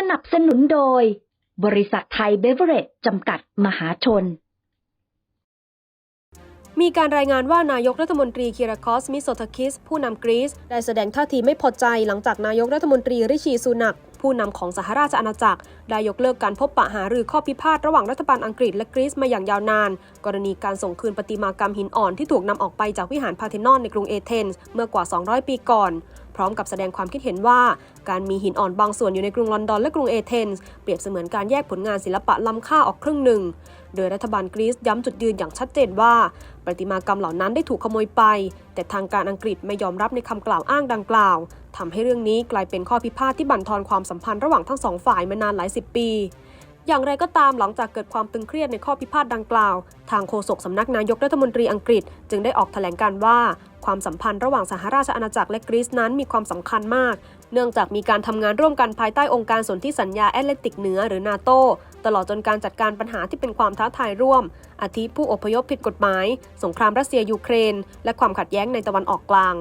สนับสนุนโดย บริษัทไทยเบเวอเรจจำกัดมหาชน มีการรายงานว่านายกรัฐมนตรีคิราคอสมิโซทาคิส ผู้นำกรีซได้แสดงท่าทีไม่พอใจหลังจากนายกรัฐมนตรีริชีซูนักผู้นำของสหราชอาณาจักร ได้ยกเลิกการพบปะหารือข้อพิพาทระหว่างรัฐบาลอังกฤษและกรีซมาอย่างยาวนาน กรณีการส่งคืนประติมากรรมหินอ่อนที่ถูกนำออกไปจากวิหารพาเทนอนในกรุงเอเธนส์เมื่อกว่า 200 ปีก่อน พร้อมกับแสดงความคิดเห็นว่า การมีหินอ่อนบางส่วนอยู่ในกรุงลอนดอนและกรุงเอเธนส์เปรียบเสมือนการแยกผลงานศิลปะล้ำค่าออกครึ่งหนึ่ง โดยรัฐบาลกรีซย้ำจุดยืนอย่างชัดเจนว่า ประติมากรรมเหล่านั้นได้ถูกขโมยไป แต่ทางการอังกฤษไม่ยอมรับในคำกล่าวอ้างดังกล่าวทำให้เรื่องนี้กลายเป็นข้อพิพาทที่บั่นทอนความสัมพันธ์ระหว่างทั้งสองฝ่ายมานานหลายสิบปี อย่างไรก็ตามหลังจากเกิดความตึงเครียดในข้อพิพาทดังกล่าว ทางโฆษกสำนักนายกรัฐมนตรีอังกฤษ จึงได้ออกแถลงการว่า ความสัมพันธ์ระหว่างสหราชอาณาจักรและกรีซนั้นมีความสำคัญมาก เนื่องจากมีการทำงานร่วมกันภายใต้องค์การสนธิสัญญาแอตแลนติกเหนือหรือนาโตตลอดจนการจัดการปัญหาที่เป็นความท้าทายร่วม อาทิผู้อพยพผิดกฎหมาย สงครามรัสเซียยูเครน และความขัดแย้งในตะวันออกกลาง